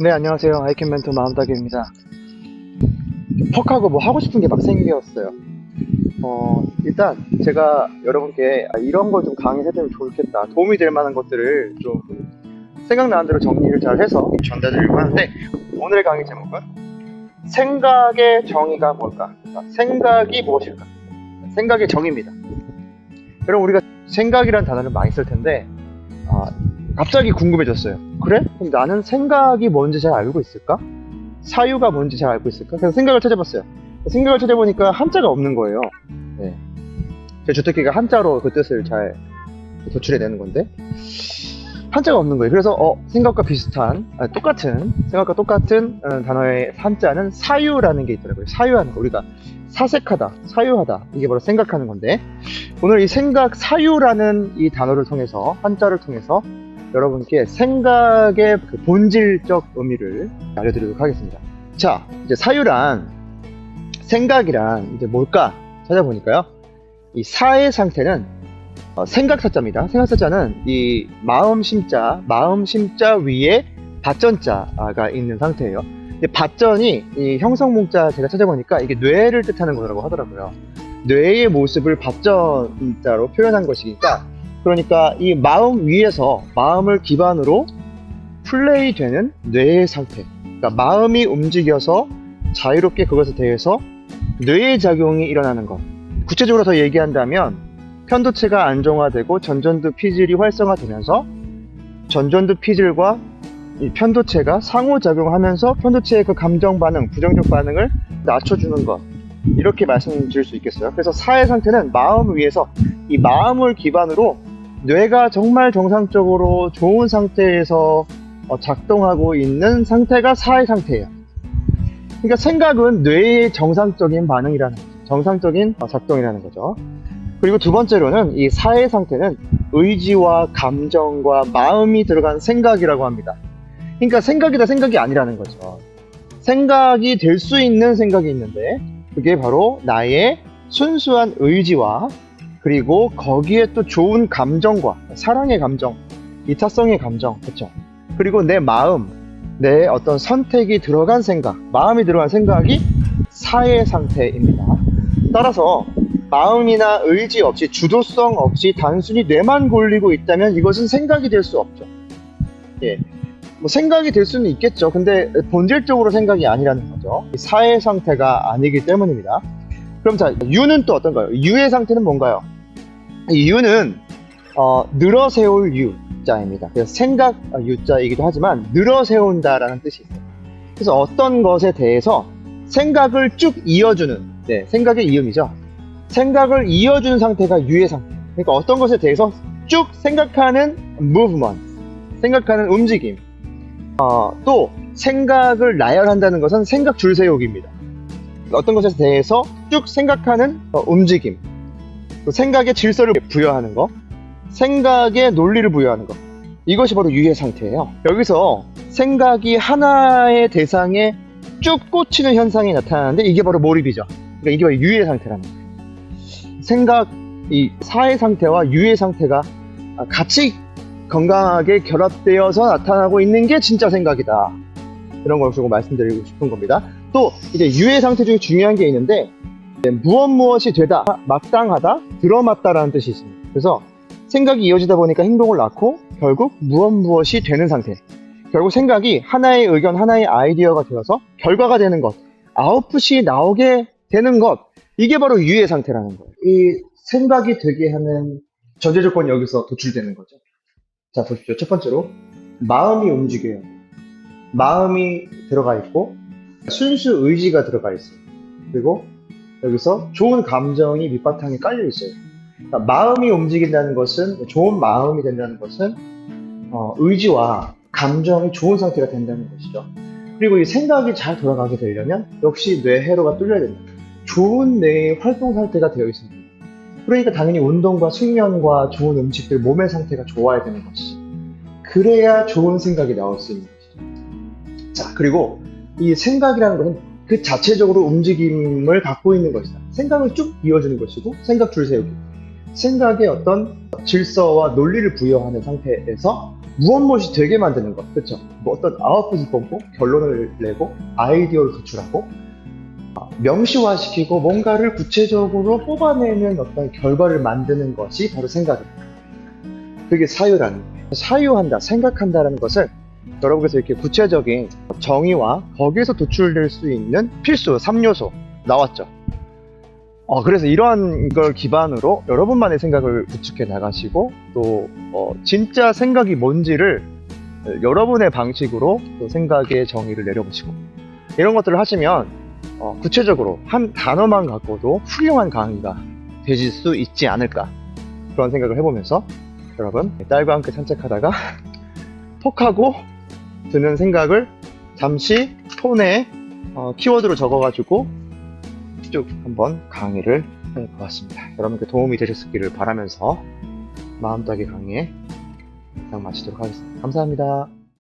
네, 안녕하세요. 아이캔 멘토 마음따기입니다. 퍽하고 뭐 하고 싶은 게 막 생겼어요. 어, 일단 제가 여러분께 아, 이런 걸 좀 강의해드리면 좋겠다. 도움이 될 만한 것들을 좀 생각나는 대로 정리를 잘 해서 전달드리려고 하는데 오늘의 강의 제목은 생각의 정의가 뭘까? 그러니까 생각이 무엇일까? 생각의 정의입니다. 여러분 우리가 생각이라는 단어를 많이 쓸 텐데 아, 갑자기 궁금해졌어요. 그래? 그럼 나는 생각이 뭔지 잘 알고 있을까? 사유가 뭔지 잘 알고 있을까? 그래서 생각을 찾아봤어요. 생각을 찾아보니까 한자가 없는 거예요. 네. 제 주특기가 한자로 그 뜻을 잘 도출해내는 건데 한자가 없는 거예요. 그래서 어, 생각과 비슷한 아, 똑같은 생각과 똑같은 어, 단어의 한자는 사유라는 게 있더라고요. 사유하는 거 우리가 사색하다, 사유하다 이게 바로 생각하는 건데 오늘 이 생각 사유라는 이 단어를 통해서 한자를 통해서 여러분께 생각의 그 본질적 의미를 알려드리도록 하겠습니다. 자, 이제 사유란 생각이란 이제 뭘까 찾아보니까요. 이 사의 상태는 어, 생각 사자입니다. 생각 사자는 이 마음 심자, 마음 심자 위에 받전자가 있는 상태예요. 근데 받전이 이 형성 문자 제가 찾아보니까 이게 뇌를 뜻하는 거라고 하더라고요. 뇌의 모습을 받전자로 표현한 것이니까 그러니까 이 마음 위에서 마음을 기반으로 플레이 되는 뇌의 상태. 그러니까 마음이 움직여서 자유롭게 그것에 대해서 뇌의 작용이 일어나는 것. 구체적으로 더 얘기한다면 편도체가 안정화되고 전전두 피질이 활성화되면서 전전두 피질과 이 편도체가 상호작용하면서 편도체의 그 감정 반응, 부정적 반응을 낮춰주는 것. 이렇게 말씀드릴 수 있겠어요. 그래서 사회 상태는 마음 위에서 이 마음을 기반으로 뇌가 정말 정상적으로 좋은 상태에서 어, 작동하고 있는 상태가 사회 상태예요. 그러니까 생각은 뇌의 정상적인 반응이라는 거죠. 정상적인 어, 작동이라는 거죠. 그리고 두 번째로는 이 사회 상태는 의지와 감정과 마음이 들어간 생각이라고 합니다. 그러니까 생각이다 생각이 아니라는 거죠. 생각이 될 수 있는 생각이 있는데 그게 바로 나의 순수한 의지와 그리고 거기에 또 좋은 감정과 사랑의 감정, 이타성의 감정, 그렇죠? 그리고 내 마음, 내 어떤 선택이 들어간 생각, 마음이 들어간 생각이 사의 상태입니다. 따라서 마음이나 의지 없이 주도성 없이 단순히 뇌만 골리고 있다면 이것은 생각이 될 수 없죠. 예. 뭐 생각이 될 수는 있겠죠. 근데 본질적으로 생각이 아니라는 거죠. 사의 상태가 아니기 때문입니다. 그럼 자, 유는 또 어떤가요? 유의 상태는 뭔가요? 이 유는 어, 늘어 세울 유자입니다. 그래서 생각 어, 유자이기도 하지만 늘어 세운다라는 뜻이 있어요. 그래서 어떤 것에 대해서 생각을 쭉 이어주는 네, 생각의 이음이죠. 생각을 이어주는 상태가 유의 상태. 그러니까 어떤 것에 대해서 쭉 생각하는 movement, 생각하는 움직임. 어, 또 생각을 나열한다는 것은 생각 줄 세우기입니다. 어떤 것에 대해서 쭉 생각하는 어, 움직임. 또 생각의 질서를 부여하는 것, 생각의 논리를 부여하는 것. 이것이 바로 유의 상태예요. 여기서 생각이 하나의 대상에 쭉 꽂히는 현상이 나타나는데 이게 바로 몰입이죠. 그러니까 이게 바로 유의 상태라는 거예요. 생각, 이 사의 상태와 유의 상태가 같이 건강하게 결합되어서 나타나고 있는 게 진짜 생각이다. 이런 걸 주고 말씀드리고 싶은 겁니다. 또 이제 유의 상태 중에 중요한 게 있는데 네, 무엇 무엇이 되다, 마땅하다, 들어맞다라는 뜻이 있습니다. 그래서 생각이 이어지다 보니까 행동을 낳고 결국 무엇 무엇이 되는 상태. 결국 생각이 하나의 의견, 하나의 아이디어가 되어서 결과가 되는 것, 아웃풋이 나오게 되는 것. 이게 바로 유의 상태라는 거예요. 이 생각이 되게 하는 전제 조건이 여기서 도출되는 거죠. 자, 보십시오. 첫 번째로 마음이 움직여요. 마음이 들어가 있고 순수 의지가 들어가 있어요. 그리고 여기서 좋은 감정이 밑바탕에 깔려 있어요. 그러니까 마음이 움직인다는 것은 좋은 마음이 된다는 것은 어, 의지와 감정이 좋은 상태가 된다는 것이죠. 그리고 이 생각이 잘 돌아가게 되려면 역시 뇌 회로가 뚫려야 된다. 좋은 뇌의 활동 상태가 되어 있습니다. 그러니까 당연히 운동과 숙면과 좋은 음식들, 몸의 상태가 좋아야 되는 것이죠. 그래야 좋은 생각이 나올 수 있는 것이죠. 자, 그리고 이 생각이라는 것은 그 자체적으로 움직임을 갖고 있는 것이다. 생각을 쭉 이어주는 것이고, 생각 줄 세우기. 생각에 어떤 질서와 논리를 부여하는 상태에서 무엇무엇이 되게 만드는 것, 그렇죠? 뭐 어떤 아웃풋을 뽑고 결론을 내고 아이디어를 도출하고 아, 명시화시키고 뭔가를 구체적으로 뽑아내는 어떤 결과를 만드는 것이 바로 생각입니다. 그게 사유라는 거예요. 사유한다, 생각한다라는 것을 여러분께서 이렇게 구체적인 정의와 거기에서 도출될 수 있는 필수 3요소 나왔죠. 어, 그래서 이러한 걸 기반으로 여러분만의 생각을 구축해 나가시고 또 어, 진짜 생각이 뭔지를 여러분의 방식으로 또 생각의 정의를 내려보시고 이런 것들을 하시면 어, 구체적으로 한 단어만 갖고도 훌륭한 강의가 되실 수 있지 않을까 그런 생각을 해보면서 여러분 딸과 함께 산책하다가 톡하고 드는 생각을 잠시 폰에 어, 키워드로 적어가지고 쭉 한번 강의를 해보았습니다. 여러분께 도움이 되셨기를 바라면서 마음따기 강의에 이상 마치도록 하겠습니다. 감사합니다.